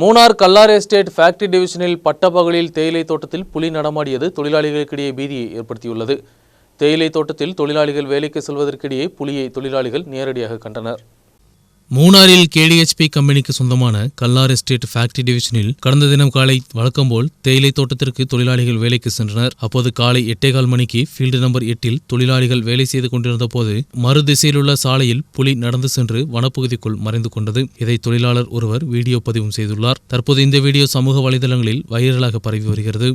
மூணார் கல்லார் estate factory டிவிஷனில் பட்டப்பகலில் தேயிலை தோட்டத்தில் புலி நடமாடியது தொழிலாளிகளுக்கிடையே பீதியை ஏற்படுத்தியுள்ளது. தேயிலை தோட்டத்தில் தொழிலாளிகள் வேலைக்கு செல்வதற்கிடையே புலியை தொழிலாளிகள் நேரடியாக கண்டனர். மூணாரில் கேடிஎச்பி கம்பெனிக்கு சொந்தமான கல்லார் எஸ்டேட் ஃபேக்டரி டிவிஷனில் கடந்த தினம் காலை வழக்கம்போல் தேயிலை தோட்டத்திற்கு தொழிலாளிகள் வேலைக்கு சென்றனர். அப்போது காலை எட்டேகால் மணிக்கு ஃபீல்டு நம்பர் எட்டில் தொழிலாளிகள் வேலை செய்து கொண்டிருந்த போது மறு திசையிலுள்ள சாலையில் புலி நடந்து சென்று வனப்பகுதிக்குள் மறைந்து கொண்டது. இதை தொழிலாளர் ஒருவர் வீடியோ பதிவும் செய்துள்ளார். தற்போது இந்த வீடியோ சமூக வலைதளங்களில் வைரலாக பரவி வருகிறது.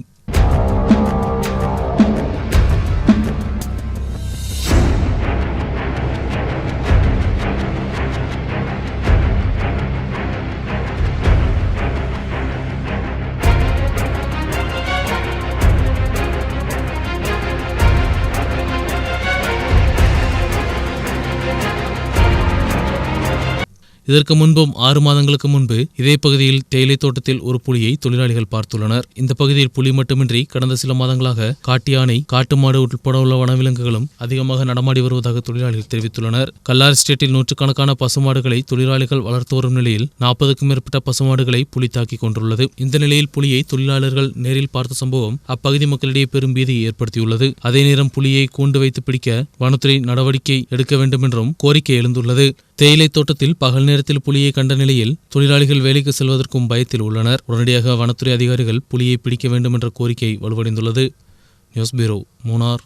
இதற்கு முன்பும் ஆறு மாதங்களுக்கு முன்பு இதே பகுதியில் தேயிலை தோட்டத்தில் ஒரு புலியை தொழிலாளிகள் பார்த்துள்ளனர். இந்த பகுதியில் புலி மட்டுமின்றி கடந்த சில மாதங்களாக காட்டு யானை காட்டு மாடு உட்பட உள்ள வனவிலங்குகளும் அதிகமாக நடமாடி வருவதாக தொழிலாளிகள் தெரிவித்துள்ளனர். கல்லார் ஸ்டேட்டில் நூற்றுக்கணக்கான பசுமாடுகளை தொழிலாளிகள் வளர்த்து வரும் நிலையில் நாற்பதுக்கும் மேற்பட்ட பசுமாடுகளை புலி தாக்கிக் கொண்டுள்ளது. இந்த நிலையில் புலியை தொழிலாளர்கள் நேரில் பார்த்த சம்பவம் அப்பகுதி மக்களிடையே பெரும் பீதியை ஏற்படுத்தியுள்ளது. அதே நேரம் புலியை கூண்டு வைத்து பிடிக்க வனத்துறை நடவடிக்கை எடுக்க வேண்டும் என்றும் கோரிக்கை எழுந்துள்ளது. தேயிலை தோட்டத்தில் பகல் நேரத்தில் புலியை கண்ட நிலையில் தொழிலாளிகள் வேலைக்கு செல்வதற்கும் பயத்தில் உள்ளனர். உடனடியாக வனத்துறை அதிகாரிகள் புலியை பிடிக்க வேண்டும் என்ற கோரிக்கை வலுவடைந்துள்ளது. News bureau Munnar